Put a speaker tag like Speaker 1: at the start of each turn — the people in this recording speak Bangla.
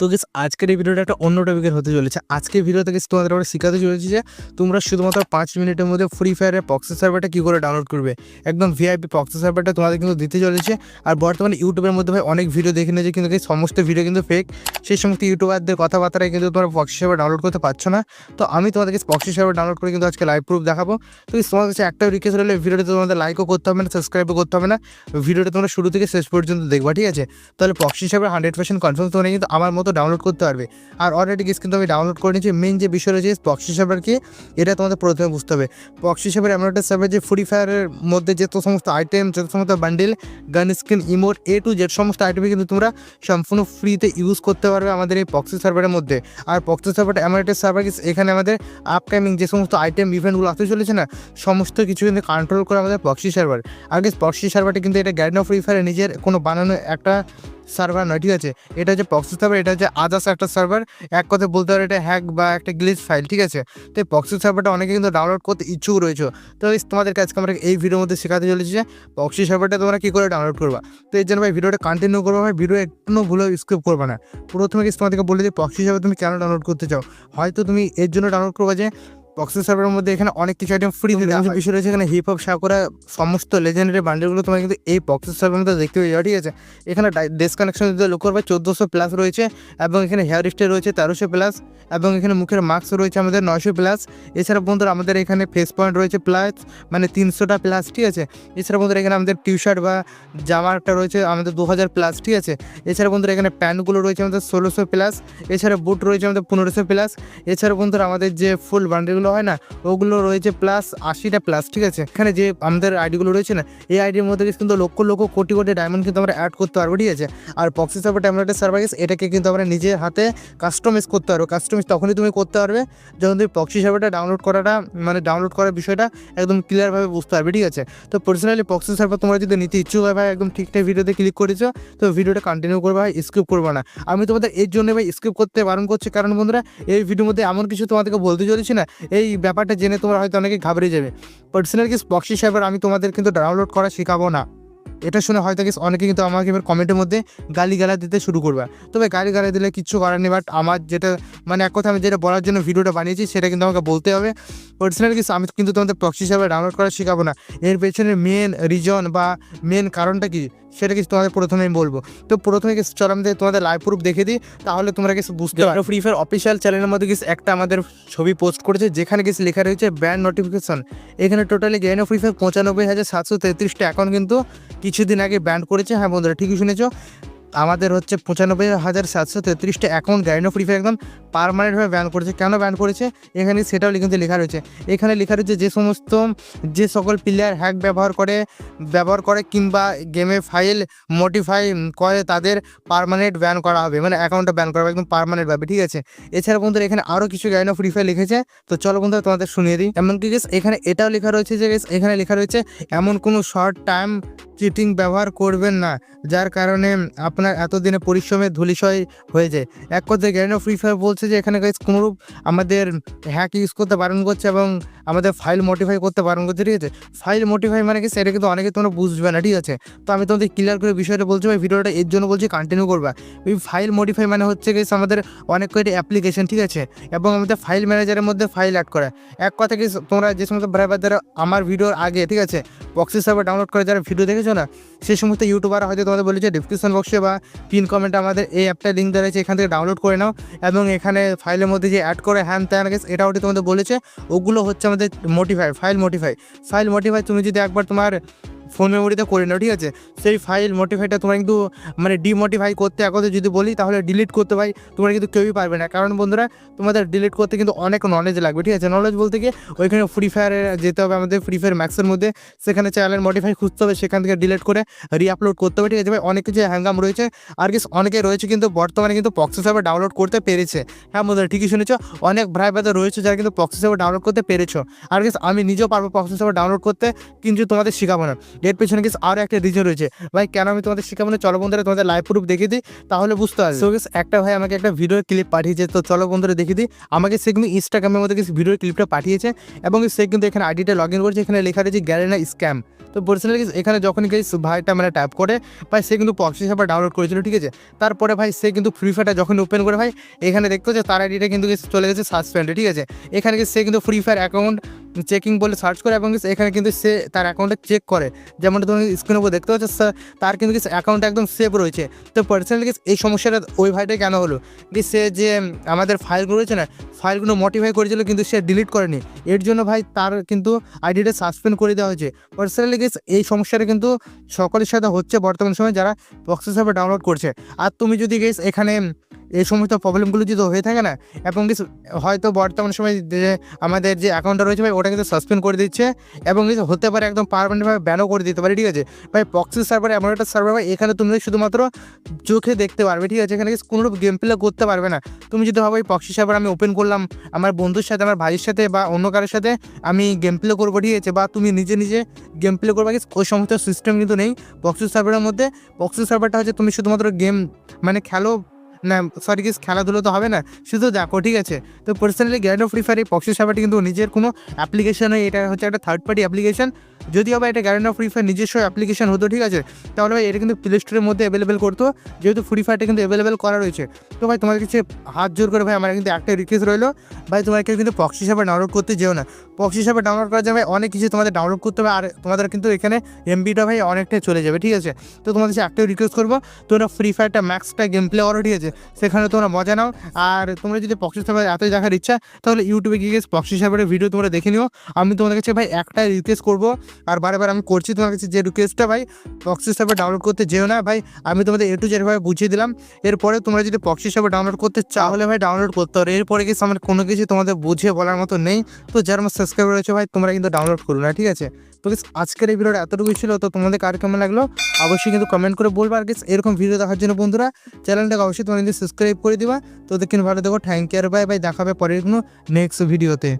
Speaker 1: তো গেস আজকের এই ভিডিওটা একটা অন্য টপিকের হতে চলেছে। আজকের ভিডিওতে গেস তোমাদের আমরা শেখাতে চলেছি যে, তোমরা শুধুমাত্র পাঁচ মিনিটের মধ্যে ফ্রি ফায়ারের পক্সের সার্ভারটা কী করে ডাউনলোড করবে? একদম ভিআইপি পক্সের সার্ভারটা তোমাদের কিন্তু দিতে চলেছে। আর বর্তমানে ইউটিউবের মধ্যে ভাই অনেক ভিডিও দেখে নিয়েছে, কিন্তু এই সমস্ত ভিডিও কিন্তু ফেক সেই সমস্ত ইউটিউবারদের কথাবার্তায় কিন্তু তোমরা পক্সি সার্ভার ডাউনলোড করতে পারছ না। তো আমি তোমাদেরকে পক্সি সার্ভার ডাউনলোড করে কিন্তু আজকে লাইভ প্রুফ দেখাবো। তো তোমাদের কাছে একটা রিকোয়েস্ট হলে ভিডিওটা তোমাদের লাইকও করতে হবে না সাবস্ক্রাইবও করতে হবে না। ভিডিওটা তোমরা শুরু থেকে শেষ পর্যন্ত দেখবা, ঠিক আছে? তাহলে proxy server hundred percent confirm তোমরা কিন্তু আমার মতো ডাউনলোড করতে পারবে। আর অলরেডি গেস কিন্তু আমি ডাউনলোড করে নিয়েছি। মেন যে বিষয় রয়েছে পক্সি সার্ভার কি, এটা তোমাদের প্রথমে বুঝতে হবে। পক্সি সার্ভার এমন একটা সার্ভার যে ফ্রি ফায়ারের মধ্যে যে সমস্ত আইটেম যত সমস্ত bundle gun screen emote A to Z সমস্ত আইটেমই কিন্তু তোমরা সম্পূর্ণ ফ্রিতে ইউজ করতে পারবে আমাদের এই পক্সি সার্ভারের মধ্যে। আর পক্সি সার্ভারটা এমন একটা সার্ভার এখানে আমাদের আপকামিং যে সমস্ত আইটেম ইভেন্টগুলো আসতে চলেছে না, সমস্ত কিছু কিন্তু কন্ট্রোল করে আমাদের পক্সি সার্ভার আগে পক্সি সার্ভারটা কিন্তু এটা গ্যারিনো ফ্রি ফায়ার নিজের কোনো বানানো একটা সার্ভার নয়, ঠিক আছে? এটা হচ্ছে পক্সি সার্ভার এটা হচ্ছে আদার্স একটা সার্ভার এক কথায় বলতে পারো এটা হ্যাক বা একটা গ্লিচ ফাইল ঠিক আছে? তো এই পক্সি সার্ভারটা অনেকে কিন্তু ডাউনলোড করতে ইচ্ছুক রয়েছে। তো তোমাদেরকে আজকে আমরা এই ভিডিওর মধ্যে শেখাতে চলেছি যে পক্সি সার্ভারটা তোমরা কী করে ডাউনলোড করবা। তো এর জন্য ভাই ভিডিওটা কন্টিনিউ করব ভাই ভিডিও একটু ভুলে স্কিপ করবে না। প্রথমে তোমাদেরকে বলে যে পক্সি সার্ভার তুমি কেন ডাউনলোড করতে চাও? হয়তো তুমি এর জন্য ডাউনলোড করবে যে বক্সের সার্ভারের মধ্যে এখানে অনেক কিছু আইটেম ফ্রি বিষয় রয়েছে এখানে হিপ হপ সাকুরা সমস্ত লেজেন্ডারি বান্ডেলগুলো তোমার কিন্তু এই বক্সের সার্ভারের মধ্যে দেখতে পেয়ে যাও ঠিক আছে? এখানে ডিসকানেকশন যদি লক্ষ্য করবে চোদ্দোশো প্লাস রয়েছে এবং এখানে হেয়ার স্টাইল রয়েছে তেরোশো প্লাস এবং এখানে মুখের মাস্ক রয়েছে আমাদের নয়শো প্লাস এছাড়া বন্ধুরা আমাদের এখানে ফেস পয়েন্ট রয়েছে প্লাস মানে তিনশোটা প্লাস ঠিক আছে? এছাড়া বন্ধুরা এখানে আমাদের টি শার্ট বা জামাটা রয়েছে আমাদের দু হাজার প্লাস ঠিক আছে? এছাড়া বন্ধুরা এখানে প্যান্টগুলো রয়েছে আমাদের ষোলোশো প্লাস এছাড়া বুট রয়েছে আমাদের পনেরোশো প্লাস এছাড়া বন্ধুরা আমাদের যে ফুল বান্ডেলগুলো হয় না, ওগুলো রয়েছে প্লাস আশিটা প্লাস ঠিক আছে? এখানে যে আমাদের আইডিগুলো রয়েছে না, এই আইডির মধ্যে কিন্তু লক্ষ লক্ষ কোটি কোটি ডায়মন্ড কিন্তু আমরা অ্যাড করতে পারব, ঠিক আছে? আর পক্সি সার্ভার ট্যাবলেটের সার্ভাইস এটাকে কিন্তু আমরা নিজের হাতে কাস্টমাইজ করতে পারব। কাস্টমাইজ তখনই তুমি করতে পারবে, যখন তুমি পক্সি সার্ভারটা ডাউনলোড করাটা মানে ডাউনলোড করার বিষয়টা একদম ক্লিয়ারভাবে বুঝতে পারবে, ঠিক আছে? তো পার্সোনালি পক্সি সার্ভার তোমরা যদি নিতে ইচ্ছুক হয় ভাই, একদম ঠিকঠাক ভিডিওতে ক্লিক করেছ, তো ভিডিওটা কন্টিনিউ করবে ভাই স্কিপ করবে না। আমি তোমাদের এর জন্য ভাই স্কিপ করতে বারণ করছি, কারণ বন্ধুরা, এই ভিডিওর মধ্যে এমন কিছু তোমাদেরকে বলতে চলেছি না এই ব্যাপারটা জেনে তোমরা হয়তো অনেকে ঘাবড়ে যাবে। পার্সোনাল কি বক্সি সাহেবের আমি তোমাদের কিন্তু ডাউনলোড করা শেখাবো না। এটা শুনে হয়তো গেস অনেকে কিন্তু আমাকে এবার কমেন্টের মধ্যে গালি গালা দিতে শুরু করবে। তবে গালি গালা দিলে কিচ্ছু করার নেই বাট আমার যেটা মানে এক কথা আমি যেটা বলার জন্য ভিডিওটা বানিয়েছি সেটা কিন্তু আমাকে বলতে হবে। পার্সোনাল কিছু আমি কিন্তু তোমাদের প্রক্সি হিসাবে ডাউনলোড করা শেখাবো না। এর পেছনে মেন রিজন বা মেন কারণটা কি সেটা কিছু তোমাদের প্রথমে আমি বলব। তো প্রথমে কিছু চল আমাদের তোমাদের লাইভ প্রুফ দেখে দিই তাহলে তোমরা কিছু বুঝতে পারো। ফ্রি ফায়ার অফিসিয়াল চ্যানেলের মধ্যে কিছু একটা আমাদের ছবি পোস্ট করেছে যেখানে কিছু লেখা রয়েছে ব্যান্ড নোটিফিকেশন এখানে টোটালি গেন ফ্রি ফায়ার পঁচানব্বই হাজার সাতশো তেত্রিশটা অ্যাকাউন্ট কিন্তু কিছুদিন আগে ব্যান্ড করেছে। হ্যাঁ বন্ধুরা ঠিকই শুনেছো। আমাদের হচ্ছে পঁচানব্বই হাজার সাতশো তেত্রিশটা অ্যাকাউন্ট গ্যারিনো ফ্রি ফায়ার একদম পারমানেন্টভাবে ব্যান করেছে। কেন ব্যান করেছে? এখানে সেটাও কিন্তু লেখা রয়েছে। এখানে লেখা রয়েছে যে সমস্ত, যে সকল প্লেয়ার হ্যাক ব্যবহার করে ব্যবহার করে কিংবা গেমে ফাইল মডিফাই করে, তাদের পারমানেন্ট ব্যান করা হবে। মানে অ্যাকাউন্টটা ব্যান করা হবে, একদম পারমানেন্টভাবে ঠিক আছে? এছাড়া বন্ধুরা, এখানে আরও কিছু গ্যারিনো ফ্রি ফায়ার লিখেছে। তো চলো বন্ধুরা, তোমাদের শুনিয়ে দিই। এমনকি গেস এখানে এটাও লেখা রয়েছে যে এখানে লেখা রয়েছে, এমন কোনো শর্ট টাইম চিটিং ব্যবহার করবেন না, যার কারণে আপনার এতদিনে পরিশ্রমের ধুলিশয় হয়ে যায়। এক কথায় গ্যারিনো ফ্রি ফায়ার বলছে যে, এখানে গাইজ কোনোরূপ আমাদের হ্যাক ইউজ করতে বারণ করছে এবং আমাদের ফাইল মডিফাই করতে বারণ করছে, ঠিক আছে? ফাইল মডিফাই মানে কি? সেটা কিন্তু অনেকে তোমরা বুঝবে না, ঠিক আছে? তো আমি তোমাদের ক্লিয়ার করে বিষয়টা বলছি ভাই, ভিডিওটা এর জন্য বলছি কন্টিনিউ করবা। ওই ফাইল মডিফাই মানে হচ্ছে গেছে আমাদের অনেক কয়টি অ্যাপ্লিকেশন ঠিক আছে? এবং আমাদের ফাইল ম্যানেজারের মধ্যে ফাইল অ্যাড করা। এক কথা কি তোমরা যে সমস্ত ড্রাইভার দ্বারা আমার ভিডিওর আগে, ঠিক আছে? বক্সি সার্ভার ডাউনলোড করে যারা ভিডিও দেখেছ না সেই সমস্ত ইউটিউবার হয়তো তোমাদের বলেছে ডিসক্রিপশন বক্সে বা পিন কমেন্ট আমাদের এই অ্যাপটা লিঙ্ক দেওয়া রয়েছে, এখান থেকে ডাউনলোড করে নাও। এবং এখানে ফাইলের মধ্যে যে অ্যাড করে হ্যান ত্যান গেছে এটা ওটি তোমাদের বলেছে। ওগুলো হচ্ছে আমাদের modify file modify file modify তুমি যদি একবার তোমার ফোন মেমোরিতে করে নাও, ঠিক আছে? সেই ফাইল মোটিফাইটা তোমার কিন্তু মানে ডিমোটিফাই করতে একদে যদি বলি, তাহলে ডিলিট করতে পাই তোমরা কিন্তু কেউই পারবে না। কারণ বন্ধুরা, তোমাদের ডিলিট করতে কিন্তু অনেক নলেজ লাগবে, ঠিক আছে? নলেজ বলতে গিয়ে ওইখানে ফ্রি ফায়ারে যেতে হবে আমাদের ফ্রি ফায়ার ম্যাক্সের মধ্যে। সেখানে চ্যানেল মডিফাই খুঁজতে হবে, সেখান থেকে ডিলিট করে রি আপলোড করতে হবে, ঠিক আছে ভাই? অনেক কিছু হ্যাঙ্গাম রয়েছে। আর কি অনেকে রয়েছে কিন্তু, বর্তমানে কিন্তু পক্সি সার্ভার ডাউনলোড করতে পেরেছে। হ্যাঁ বন্ধুরা, ঠিকই শুনেছ? অনেক ভাই বাজার রয়েছে যারা কিন্তু পক্সি সার্ভার ডাউনলোড করতে পেরেছ। আর কি আমি নিজেও পারব পক্সি সার্ভার ডাউনলোড করতে, কিন্তু তোমাদের শেখাবো না। এর পেছনে কিছু আরও একটা রিজন রয়েছে। ভাই, কেন আমি তোমাদের শিখাবো না চলো বন্ধুরা, তোমাদের লাইভ প্রুফ দেখিয়ে দিই, তাহলে বুঝতে পারবে। সো একটা ভাই আমাকে একটা ভিডিও ক্লিপ পাঠিয়েছে, তো চলো বন্ধুরা দেখিয়ে দিই। আমাকে সে কিন্তু ইনস্টাগ্রামের মধ্যে কিছু ভিডিও ক্লিপটা পাঠিয়েছে, এবং সে কিন্তু এখানে আইডিটা লগ ইন করেছে, এখানে লেখা রয়েছে গ্যারেনা স্ক্যাম তো পার্সোনালি এখানে যখন গেছি ভাইটা মানে ট্যাপ করে, ভাই, সে কিন্তু পক্সি সার্ভার ডাউনলোড করেছিল, ঠিক আছে? তারপরে ভাই, সে কিন্তু ফ্রি ফায়ারটা যখন ওপেন করে, ভাই, এখানে দেখতে হচ্ছে তার আইডিটা কিন্তু চলে গেছে সাসপেন্ডে ঠিক আছে? এখানে সে কিন্তু ফ্রি ফায়ার অ্যাকাউন্ট চেকিং বলে সার্চ করে এবং এখানে কিন্তু সে তার অ্যাকাউন্টে চেক করে। যেমনটা তুমি স্ক্রিনের উপর দেখতে পাচ্ছ তার কিন্তু অ্যাকাউন্ট একদম সেভ রয়েছে। তো পার্সোনালি এই সমস্যাটা ওই ভাইটা কেন হলো? কি সে যে আমাদের ফাইলগুলো রয়েছে না ফাইলগুলো মডিফাই করেছিল কিন্তু সে ডিলিট করেনি। এর জন্য ভাই তার কিন্তু আইডিটা সাসপেন্ড করে দেওয়া হয়েছে। পার্সোনালি এই সমস্যাটা কিন্তু সকলের সাথে হচ্ছে বর্তমান সময়ে যারা বক্স হিসাবে ডাউনলোড করছে। আর তুমি যদি গেস এখানে এই সমস্ত প্রবলেমগুলো যদি হয়ে থাকে না, এবং কিছু, হয়তো বর্তমান সময় যে আমাদের যে অ্যাকাউন্টটা রয়েছে ভাই, ওটা কিন্তু সাসপেন্ড করে দিচ্ছে, এবং কিছু হতে পারে একদম পারমানেন্টভাবে ব্যানও করে দিতে পারে, ঠিক আছে? ভাই পক্সি সার্ভার এমন একটা সার্ভার ভাই, এখানে তুমি শুধুমাত্র চোখে দেখতে পারবে, ঠিক আছে? এখানে কিছু কোনো গেম প্লে করতে পারবে না। তুমি যদি ভাবো, এই পক্সি সার্ভার আমি ওপেন করলাম, আমার বন্ধুর সাথে, আমার ভাইয়ের সাথে বা অন্য কারোর সাথে আমি গেম প্লে করব, ঠিক আছে? বা তুমি নিজে নিজে গেম প্লে করবে ওই সমস্ত সিস্টেম কিন্তু নেই বক্সি সার্ভারের মধ্যে। বক্সি সার্ভারটা হচ্ছে তুমি শুধুমাত্র গেম মানে খেলো না সরি গিস খেলাধুলো তো হবে না। শুধু দেখো, ঠিক আছে? তো পার্সোনালি গ্যান্ড অফ ফ্রি ফায়ার এই পক্সি সার্ভারটি কিন্তু নিজের কোনো অ্যাপ্লিকেশন এটা হচ্ছে একটা থার্ড পার্টি অ্যাপ্লিকেশন যদিও বা এটা গ্যান্ড অফ ফ্রি ফায়ার নিজস্ব অ্যাপ্লিকেশন হতো, ঠিক আছে? তাহলে ভাই, এটা কিন্তু প্লে স্টোরের মধ্যে অ্যাভেলেবেল করতো, যেহেতু ফ্রি ফায়ারটা কিন্তু অ্যাভেলেবেল করা রয়েছে। তো ভাই তোমার কাছে হাত জোর করে ভাই, আমার কিন্তু একটা রিকোয়েস্ট রইল। ভাই তোমাকে কিন্তু পক্সি হিসাবে ডাউনলোড করতে যেও না। পক্সি হিসাবে ডাউনলোড করা যাবে অনেক কিছু তোমাদের ডাউনলোড করতে হবে, আর তোমাদের কিন্তু এখানে এমবিটা ভাই, অনেকটাই চলে যাবে, ঠিক আছে? তো তোমাদের কাছে একটাই রিকোয়েস্ট করব, তোমরা ফ্রি ফায়ারটা ম্যাক্সটা গেম প্লে করো ঠিক আছে? সেখানে তোমরা মজা নাও, আর তোমরা যদি পক্সি সার্ভার এতই দেখার ইচ্ছা, তাহলে ইউটিউবে গিয়ে পক্সি সার্ভারের ভিডিও তোমরা দেখে নিও। আমি তোমাদের কাছে ভাই একটাই রিকোয়েস্ট করব আর বারে বার আমি করছি তোমার কাছে যে রিকোয়েস্টটা ভাই পক্সি সার্ভার ডাউনলোড করতে যেও না ভাই আমি তোমাদের এ টু যেভাবে বুঝিয়ে দিলাম। এরপরে তোমরা যদি পক্সি সার্ভার ডাউনলোড করতে চাও তাহলে ভাই ডাউনলোড করতে হবে। এরপরে কিছু আমার কোনো কিছু তোমাদের বুঝিয়ে বলার মতো নেই। তো যারা আমার সাবস্ক্রাইব রয়েছে ভাই তোমরা কিন্তু ডাউনলোড করো না ঠিক আছে? তো guys, আজকের এই ভিডিওটা এতটুকুই ছিল। তো তোমাদের কার কেমন লাগল? অবশ্যই কিন্তু কমেন্ট করে বলবে। আর guys, এরকম ভিডিও দেখার জন্য বন্ধুরা চ্যানেলটাকে অবশ্যই তোমরা কিন্তু সাবস্ক্রাইব করে দিবা। তো দেখুন ভালো দেখো থ্যাংক ইউ বাই বাই দেখাবে পরের কোনো নেক্সট ভিডিওতে